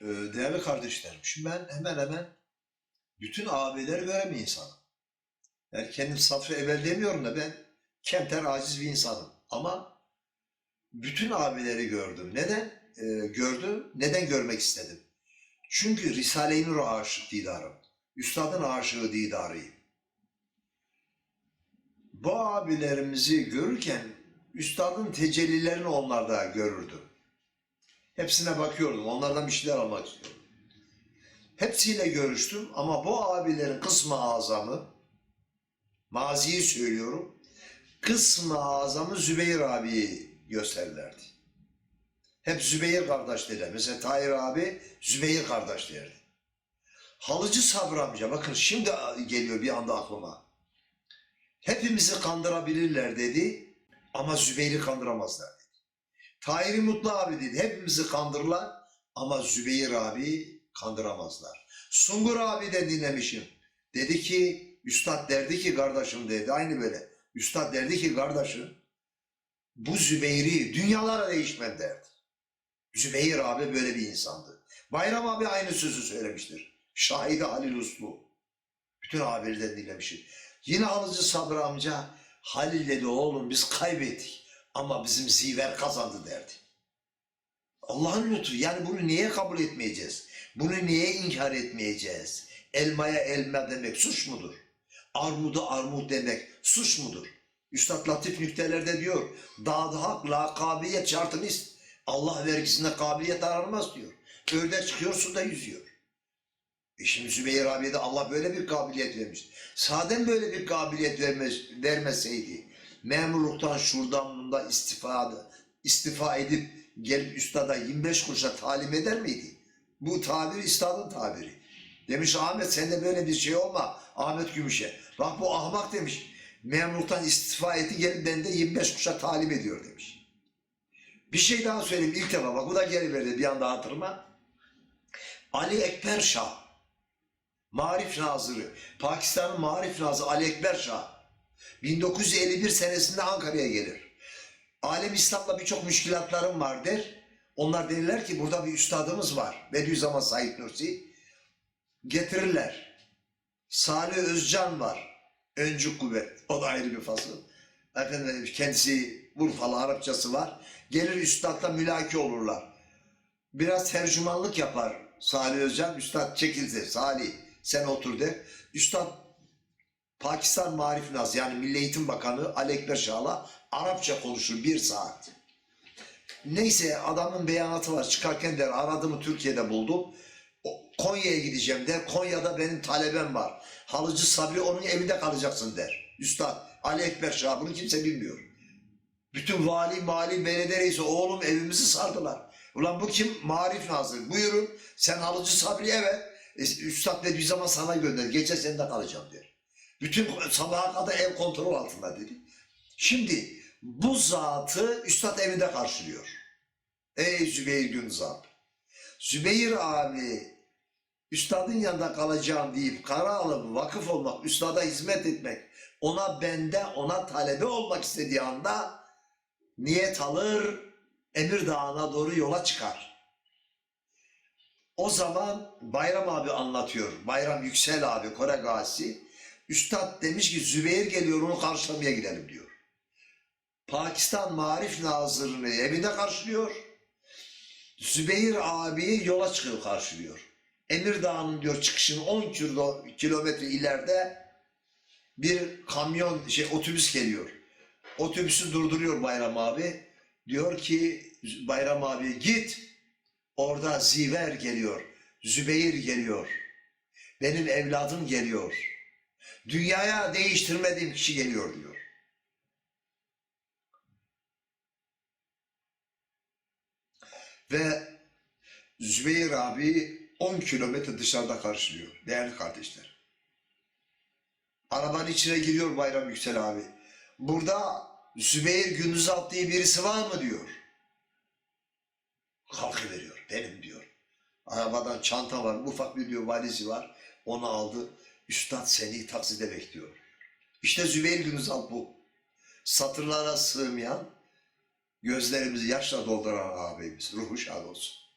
Ee, değerli kardeşlerim, şimdi ben hemen hemen bütün abileri gören bir. Yani kendim safra evvel demiyorum da ben kemter aciz bir insanım. Ama bütün abileri gördüm. Neden Ee, gördüm? Neden görmek istedim? Çünkü Risale-i Nur aşık didarım. Üstadın aşığı didarıyım. Bu abilerimizi görürken üstadın tecellilerini onlarda görürdüm. Hepsine bakıyordum. Onlardan bir şeyler almak istiyordum. Hepsiyle görüştüm ama bu abilerin kısmı azamı, maziyi söylüyorum, kısmı azamı Zübeyir abiyi gösterirlerdi. Hep Zübeyir kardeş derler. Mesela Tahir abi Zübeyir kardeş derdi. Halıcı Sabri amca bakın şimdi geliyor bir anda aklıma. Hepimizi kandırabilirler dedi ama Zübeyir'i kandıramazlar dedi. Tahir Mutlu abi dedi hepimizi kandırırlar ama Zübeyir abi kandıramazlar. Sungur abi de dinlemişim. Dedi ki Üstad derdi ki kardeşim dedi aynı böyle. Üstad derdi ki kardeşim bu Zübeyir'i dünyalara değişmem derdi. Zübeyir abi böyle bir insandı. Bayram abi aynı sözü söylemiştir. Şahidi Halil Uslu. Bütün abilerden dinlemişim. Yine Halıcı Sabri amca Halil dedi oğlum biz kaybettik ama bizim ziver kazandı derdi. Allah'ın lütfu yani bunu niye kabul etmeyeceğiz? Bunu niye inkar etmeyeceğiz? Elmaya elma demek suç mudur? Armuda armut demek suç mudur? Üstad Latif nüktelerde diyor. Dağda hak lakabiyet şartını ist- Allah vergisinde kabiliyet aranmaz diyor. Ördek çıkıyor suda yüzüyor. E şimdi Zübeyir abiye de Allah böyle bir kabiliyet vermiş. Sadem böyle bir kabiliyet vermez, vermeseydi memurluktan şuradan bunda istifa, istifa edip gelip üstada 25 kuruşa talim eder miydi? Bu tabir üstadın tabiri. Demiş Ahmet sen de böyle bir şey olma Ahmet Gümüş'e. Bak bu ahmak demiş. Memurluktan istifa etti gelip bende 25 kuşa talim ediyor demiş. Bir şey daha söyleyeyim ilk defa bak bu da geri verdi bir anda hatırıma. Ali Ekber Şah Marif Nazırı, Pakistan'ın Marif Nazırı Ali Ekber Şah 1951 senesinde Ankara'ya gelir. Alem İslam'la birçok müşkilatlarım var der. Onlar derler ki burada bir üstadımız var. Bediüzzaman Said Nursi. Getirirler. Salih Özcan var. Öncü kuvvet. O da ayrı bir fasıl. Efendim kendisi Urfalı Arapçası var. Gelir üstadla mülaki olurlar. Biraz tercümanlık yapar Salih Özcan. Üstad çekilse Salih sen otur der. Üstad Pakistan Marif Naz yani Milli Eğitim Bakanı Ali Ekber Şah'la Arapça konuşur bir saat. Neyse adamın beyanatı var. Çıkarken der aradığımı Türkiye'de buldum. Konya'ya gideceğim der. Konya'da benim talebem var. Halıcı Sabri onun evinde kalacaksın der. Üstad Ali Ekber Şah bunu kimse bilmiyor. Bütün vali, mali, belediye reisi oğlum evimizi sardılar. Ulan bu kim? Marif Nazır. Buyurun sen Halıcı Sabri eve. E, Üstad dediği zaman sana gönder. Gece sende kalacağım der. Bütün sabaha kadar ev kontrol altında dedi. Şimdi bu zatı Üstad evinde karşılıyor. Ey Zübeyir Günzap. Zübeyir abi Üstadın yanında kalacağım deyip kara alıp vakıf olmak, üstada hizmet etmek, ona bende, ona talebe olmak istediği anda niyet alır, Emir Dağı'na doğru yola çıkar. O zaman Bayram abi anlatıyor. Bayram Yüksel abi, Kore Gazi. Üstad demiş ki Zübeyir geliyor onu karşılamaya gidelim diyor. Pakistan Marif Nazırı'nı evinde karşılıyor. Zübeyir abiyi yola çıkıyor karşılıyor. Emir Dağı'nın diyor çıkışının 10 kilo, kilometre ileride bir kamyon şey otobüs geliyor. Otobüsü durduruyor Bayram abi. Diyor ki Bayram abi git. Orada Ziver geliyor. Zübeyir geliyor. Benim evladım geliyor. Dünyaya değiştirmediğim kişi geliyor diyor. Ve Zübeyir abi 10 kilometre dışarıda karşılıyor. Değerli kardeşler. Arabanın içine giriyor Bayram Yüksel abi. Burada Zübeyir Gündüzalp diye birisi var mı diyor. Kalkıveriyor. Benim diyor. Arabadan çanta var, ufak bir diyor valizi var. Onu aldı. Üstad seni takside bekliyor. İşte Zübeyir Gündüzalp bu. Satırlara sığmayan, gözlerimizi yaşla dolduran ağabeyimiz. Ruhu şad olsun.